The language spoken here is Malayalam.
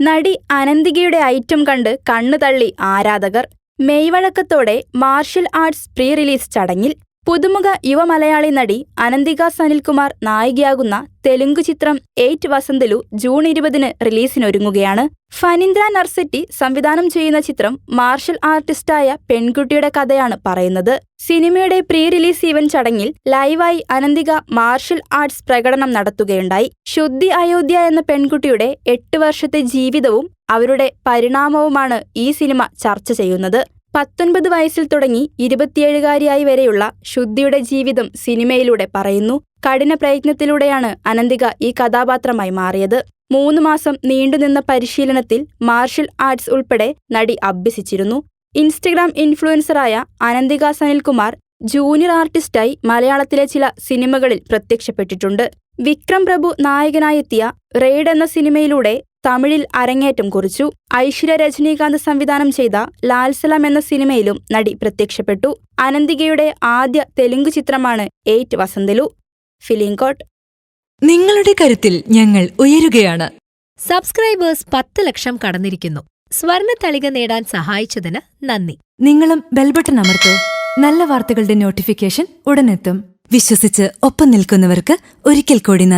നടി അനന്തികയുടെ ഐറ്റം കണ്ട് കണ്ണു തള്ളി ആരാധകർ മെയ്വഴക്കത്തോടെ മാർഷൽ ആർട്സ് പ്രീ റിലീസ് ചടങ്ങിൽ പുതുമുഖ യുവമലയാളി നടി അനന്തിക സനിൽകുമാർ നായികയാകുന്ന തെലുങ്ക് ചിത്രം എയ്റ്റ് വസന്തലു ജൂൺ ഇരുപതിന് റിലീസിനൊരുങ്ങുകയാണ്. ഫനീന്ദ്ര നർസെറ്റി സംവിധാനം ചെയ്യുന്ന ചിത്രം മാർഷൽ ആർട്ടിസ്റ്റായ പെൺകുട്ടിയുടെ കഥയാണ് പറയുന്നത്. സിനിമയുടെ പ്രീ റിലീസ് ഈവന്റ് ചടങ്ങിൽ ലൈവായി അനന്തിക മാർഷൽ ആർട്സ് പ്രകടനം നടത്തുകയുണ്ടായി. ശുദ്ധി അയോധ്യ എന്ന പെൺകുട്ടിയുടെ എട്ട് വർഷത്തെ ജീവിതവും അവരുടെ പരിണാമവുമാണ് ഈ സിനിമ ചർച്ച ചെയ്യുന്നത്. പത്തൊൻപത് വയസ്സിൽ തുടങ്ങി ഇരുപത്തിയേഴുകാരിയായി വരെയുള്ള ശുദ്ധിയുടെ ജീവിതം സിനിമയിലൂടെ പറയുന്നു. കഠിന പ്രയത്നത്തിലൂടെയാണ് അനന്തിക ഈ കഥാപാത്രമായി മാറിയത്. മൂന്ന് മാസം നീണ്ടുനിന്ന പരിശീലനത്തിൽ മാർഷൽ ആർട്സ് ഉൾപ്പെടെ നടി അഭ്യസിച്ചിരുന്നു. ഇൻസ്റ്റഗ്രാം ഇൻഫ്ലുവൻസറായ അനന്തിക സനിൽകുമാർ ജൂനിയർ ആർട്ടിസ്റ്റായി മലയാളത്തിലെ ചില സിനിമകളിൽ പ്രത്യക്ഷപ്പെട്ടിട്ടുണ്ട്. വിക്രം പ്രഭു നായകനായെത്തിയ റെയ്ഡ് എന്ന സിനിമയിലൂടെ തമിഴിൽ അരങ്ങേറ്റം കുറിച്ചു. ഐശ്വര്യ രജനീകാന്ത് സംവിധാനം ചെയ്ത ലാൽസലം എന്ന സിനിമയിലും നടി പ്രത്യക്ഷപ്പെട്ടു. അനന്തികയുടെ ആദ്യ തെലുങ്ക് ചിത്രമാണ് എയ്റ്റ് വസന്തലു. ഫിലിംകോട്ട് നിങ്ങളുടെ കരുത്തിൽ ഞങ്ങൾ ഉയരുകയാണ്. സബ്സ്ക്രൈബേഴ്സ് പത്ത് ലക്ഷം കടന്നിരിക്കുന്നു. സ്വർണ തളിക നേടാൻ സഹായിച്ചതിന് നന്ദി. നിങ്ങളും ബെൽബട്ടൺ അമർത്തോ. നല്ല വാർത്തകളുടെ നോട്ടിഫിക്കേഷൻ ഉടനെത്തും. വിശ്വസിച്ച് ഒപ്പം നിൽക്കുന്നവർക്ക് ഒരിക്കൽ കൂടി നന്ദി.